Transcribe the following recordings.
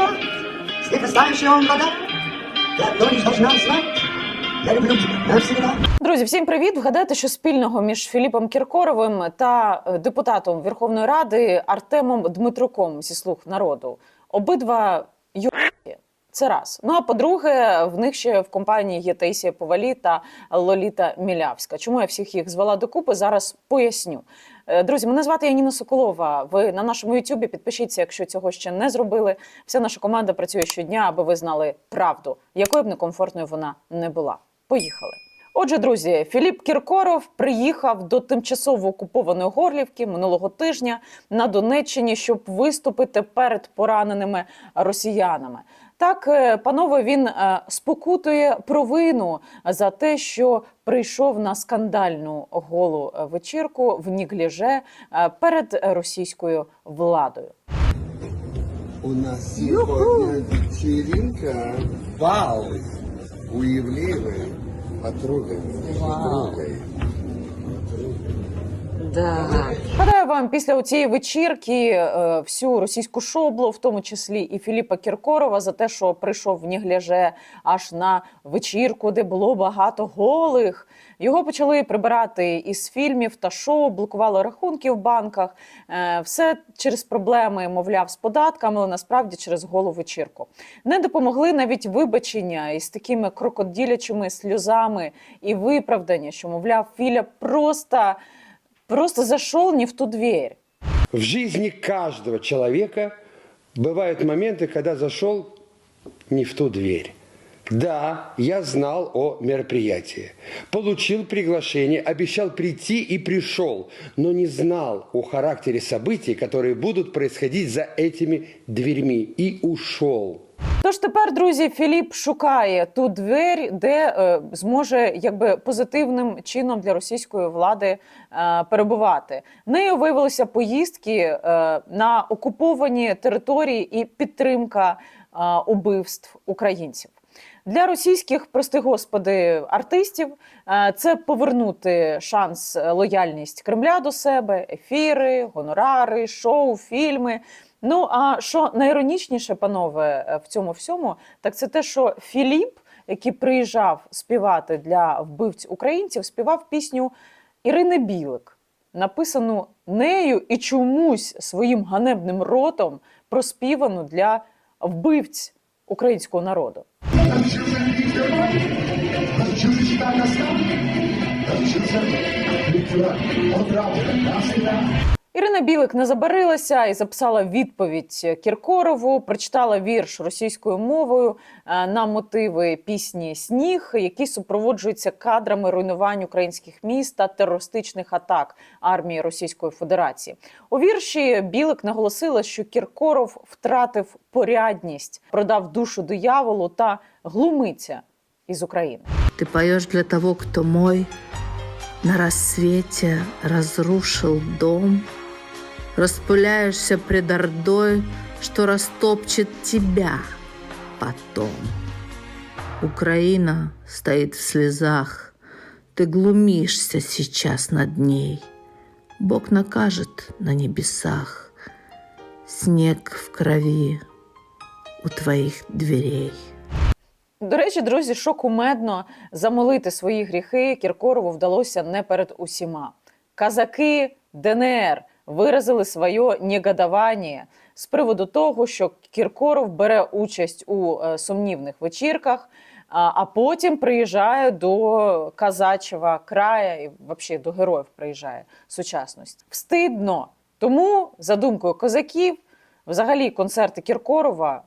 Москва, светоставящая вам вода. я одно лишь должна знать. Друзі, всім привіт! Вгадайте, що спільного між Філіпом Кіркоровим та е, депутатом Верховної Ради Артемом Дмитруком зі слуг народу. Обидва юрки. Це раз. Ну а по-друге, в них ще в компанії є Таїсія Повалі та Лоліта Мілявська. Чому я всіх їх звела докупи? Зараз поясню. Е, Друзі, мене звати Яніна Соколова. Ви на нашому Ютубі підпишіться, якщо цього ще не зробили. Вся наша команда працює щодня, аби ви знали правду, якою б некомфортною вона не була. Поїхали. Отже, друзі, Філіп Кіркоров приїхав до тимчасово окупованої Горлівки минулого тижня на Донеччині, щоб виступити перед пораненими росіянами. Так, е, панове, він е, спокутує провину за те, що прийшов на скандальну голу е, вечірку в Нігліже перед російською владою. У нас сегодня вечеринка. Вау! У Евлеевой подругой. Подругой. Гадаю вам після цієї вечірки е, всю російську шоблу, в тому числі і Філіпа Кіркорова, за те, що прийшов в Нігляже аж на вечірку, де було багато голих. Його почали прибирати із фільмів та шоу, блокували рахунки в банках. Е, Все через проблеми, мовляв, з податками, але насправді через голу вечірку. Не допомогли навіть вибачення із такими крокодилячими сльозами і виправдання, що мовляв, Філя просто Просто зашел не в ту дверь. В жизни каждого человека бывают моменты, когда зашел не в ту дверь. Да, я знал о мероприятии. Получил приглашение, обещал прийти и пришел, но не знал о характере событий, которые будут происходить за этими дверьми. И ушел. Тож тепер, друзі, Філіп шукає ту двері, де е, зможе якби позитивним чином для російської влади е, перебувати. Нею виявилися поїздки е, на окуповані території і підтримка е, убивств українців. Для російських, прости господи, артистів е, це повернути шанс е, лояльність Кремля до себе, ефіри, гонорари, шоу, фільми. Ну а що найіронічніше, панове, е, в цьому всьому, так це те, що Філіп, який приїжджав співати для вбивць українців, співав пісню Ірини Білик, написану нею і чомусь своїм ганебним ротом проспівану для вбивць українського народу. Ірина Білик не забарилася і записала відповідь Кіркорову. Прочитала вірш російською мовою е, на мотиви пісні Сніг, які супроводжуються кадрами руйнувань українських міст та терористичних атак армії Російської Федерації. У вірші Білик наголосила, що Кіркоров втратив порядність, продав душу дияволу та глумиться із України. Ты поешь для того, кто мой на рассвете разрушил дом, распыляешься пред ордой, что растопчет тебя потом. Украина стоит в слезах, ты глумишься сейчас над ней. Бог накажет на небесах снег в крови у твоих дверей. До речі, друзі, що кумедно замолити свої гріхи Кіркорову вдалося не перед усіма. Казаки ДНР виразили своє негодування з приводу того, що Кіркоров бере участь у е, сумнівних вечірках, а, потім приїжджає до казачого края і взагалі до героїв приїжджає сучасності. Встидно. Тому, за думкою козаків, взагалі концерти Кіркорова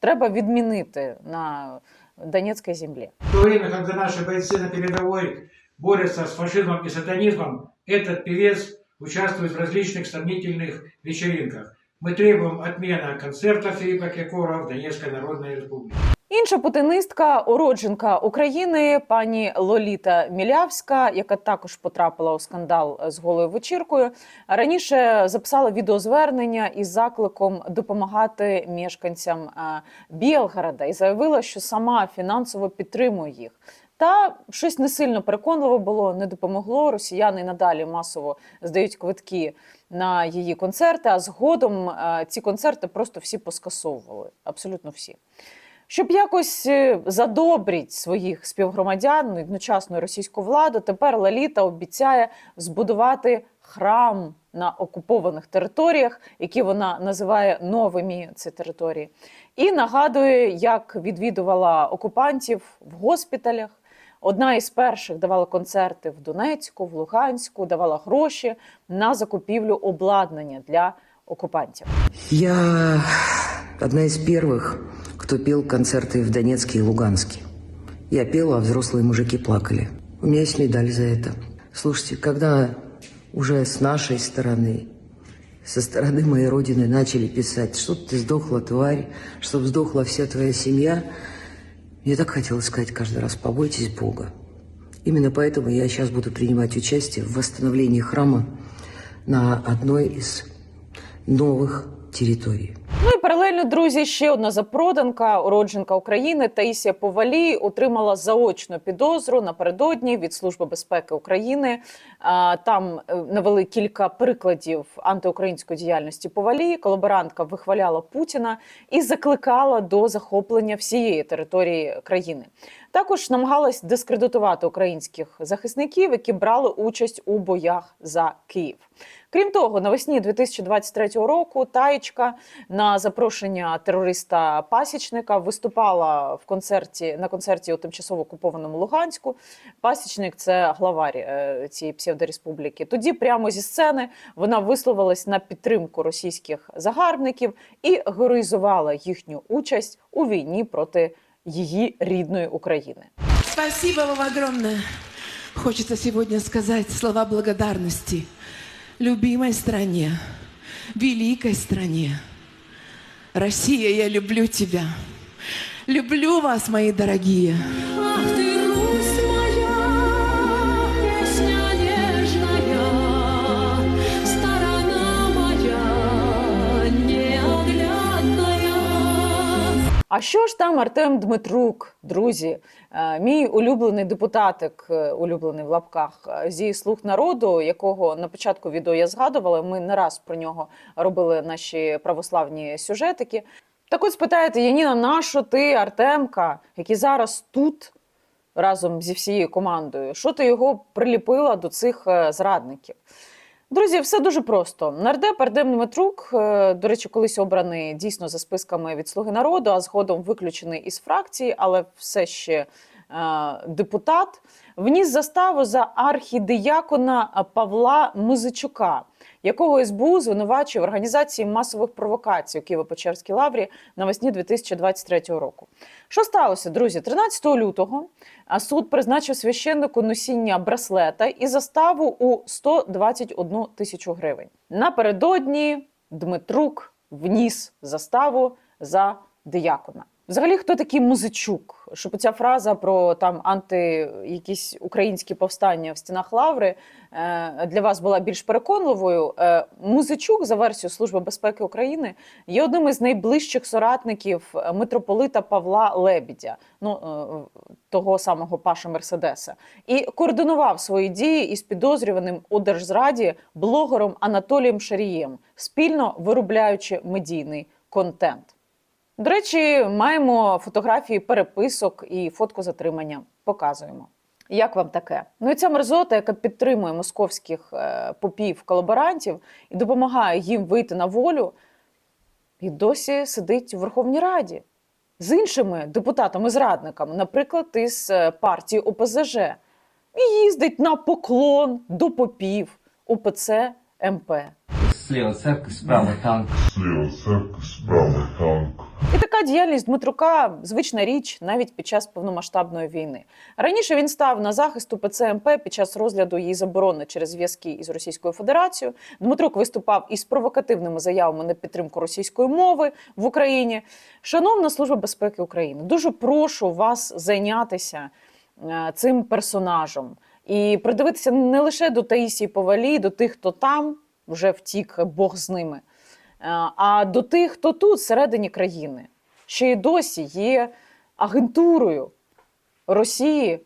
треба відмінити на Донецькій землі. В то время, когда наши бойцы на передовой борются с фашизмом и сатанизмом, этот певец участвует в различных сомнительных вечеринках. Мы требуем отмена концерта Филиппа Киркорова в Донецкой Народной Республике. Інша путинистка, уродженка України, пані Лоліта Мілявська, яка також потрапила у скандал з голою вечіркою, раніше записала відеозвернення із закликом допомагати мешканцям е, Білгорода і заявила, що сама фінансово підтримує їх. Та щось не сильно переконливо було, не допомогло. Росіяни надалі масово здають квитки на її концерти, а згодом е, ці концерти просто всі поскасовували. Абсолютно всі. Щоб якось е, задобріть своїх співгромадян, ну, одночасно російську владу, тепер Лаліта обіцяє збудувати храм на окупованих територіях, які вона називає новими ці території, і нагадує, як відвідувала окупантів в госпіталях. Одна із перших давала концерти в Донецьку, в Луганську, давала гроші на закупівлю обладнання для окупантів. Я одна из первых, кто пел концерты в Донецке и Луганске. Я пела, а взрослые мужики плакали. У меня есть медаль за это. Слушайте, когда уже с нашей стороны, со стороны моей родины начали писать, чтоб ты сдохла, тварь, чтоб сдохла вся твоя семья, мне так хотелось сказать каждый раз, побойтесь Бога. Именно поэтому я сейчас буду принимать участие в восстановлении храма на одной из новых территорий. Ну паралельно, друзі, ще одна запроданка, уродженка України Таїсія Повалій отримала заочну підозру напередодні від Служби безпеки України. Там е, навели кілька прикладів антиукраїнської діяльності Повалій. Колаборантка вихваляла Путіна і закликала до захоплення всієї території країни. Також намагалась дискредитувати українських захисників, які брали участь у боях за Київ. Крім того, навесні 2023 року Таєчка на запрошення терориста Пасічника виступала в концерті на концерті у тимчасово окупованому Луганську. Пасічник це главар е, цієї псевдореспубліки. Тоді прямо зі сцени вона висловилась на підтримку російських загарбників і героїзувала їхню участь у війні проти її рідної України. Спасибо вам огромное. Хочется сегодня сказать слова благодарности любимой стране, великой стране. Россия, я люблю тебя. Люблю вас, мои дорогие. А що ж там Артем Дмитрук, друзі, Е, мій улюблений депутатик, е, улюблений в лапках е, зі слуг народу, якого на початку відео я згадувала. Ми не раз про нього робили наші православні сюжетики. Так от спитаєте, Яніна, нащо ти, Артемка, який зараз тут разом зі всією командою? Що ти його приліпила до цих зрадників? Друзі, все дуже просто. Нардеп Ардем Дмитрук, е, до речі, колись обраний дійсно за списками від Слуги народу, а згодом виключений із фракції, але все ще е, депутат, вніс заставу за архідиякона Павла Музичука, якого СБУ звинувачує в організації масових провокацій у Києво-Печерській лаврі навесні 2023 року. Що сталося, друзі? 13 лютого суд призначив священнику носіння браслета і заставу у 121 тисячу гривень. Напередодні Дмитрук вніс заставу за диякона. Взагалі, хто такий музичук? Щоб ця фраза про там анти якісь українські повстання в стінах лаври е, для вас була більш переконливою. Е, музичук, за версією Служби безпеки України, є одним із найближчих соратників митрополита Павла Лебідя, ну е, того самого Паша Мерседеса, і координував свої дії із підозрюваним у держзраді блогером Анатолієм Шарієм, спільно виробляючи медійний контент. До речі, маємо фотографії переписок і фотку затримання. Показуємо. Як вам таке? Ну і ця мерзота, яка підтримує московських е, попів колаборантів і допомагає їм вийти на волю, і досі сидить у Верховній Раді з іншими депутатами-зрадниками, наприклад, із е, партії ОПЗЖ, і їздить на поклон до попів УПЦ МП. Слева церковь, справа танк. Слева церковь, справа танк. І така діяльність Дмитрука звична річ навіть під час повномасштабної війни. Раніше він став на захист УПЦ МП під час розгляду її заборони через зв'язки із Російською Федерацією. Дмитрук виступав із провокативними заявами на підтримку російської мови в Україні. Шановна служба безпеки України, дуже прошу вас зайнятися е, цим персонажем і придивитися не лише до Таїсії Повалій, до тих, хто там вже втік, Бог з ними. Е, а до тих, хто тут, всередині країни, ще й досі є агентурою Росії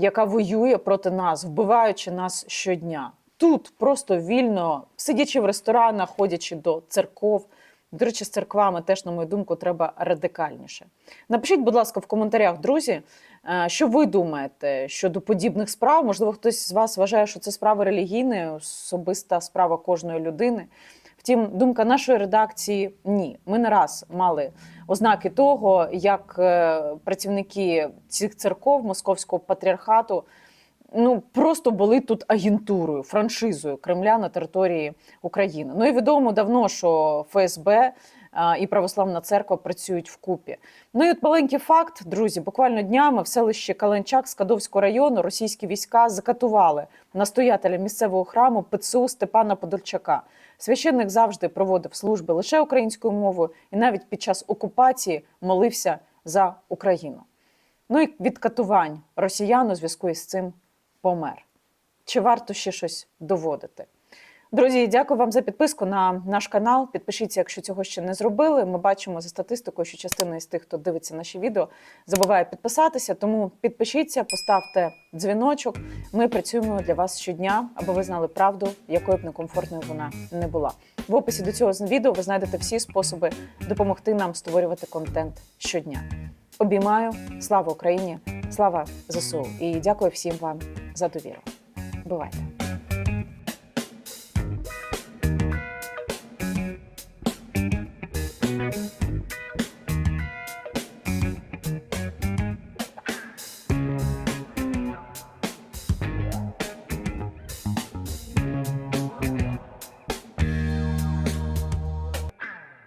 яка воює проти нас, вбиваючи нас щодня. Тут просто вільно, сидячи в ресторанах, ходячи до церков. До речі, з церквами теж, на мою думку, треба радикальніше. Напишіть, будь ласка, в коментарях, друзі, е, що ви думаєте щодо подібних справ. Можливо, хтось з вас вважає, що це справа релігійна, особиста справа кожної людини. Втім, думка нашої редакції ні. Ми не раз мали ознаки того, як е, працівники цих церков московського патріархату ну просто були тут агентурою, франшизою Кремля на території України. Ну і відомо давно, що ФСБ а, і Православна церква працюють вкупі. Ну і от маленький факт, друзі. Буквально днями в селищі Каленчак Скадовського району російські війська закатували настоятеля місцевого храму ПЦУ Степана Подольчака. Священник завжди проводив служби лише українською мовою і навіть під час окупації молився за Україну. Ну і від катувань росіян у зв'язку із цим помер. Чи варто ще щось доводити? Друзі, дякую вам за підписку на наш канал. Підпишіться, якщо цього ще не зробили. Ми бачимо за статистикою, що частина із тих, хто дивиться наші відео, забуває підписатися. Тому підпишіться, поставте дзвіночок. Ми працюємо для вас щодня, аби ви знали правду, якою б некомфортною вона не була. В описі до цього відео ви знайдете всі способи допомогти нам створювати контент щодня. Обіймаю, слава Україні, слава ЗСУ і дякую всім вам за довіру. Бувайте!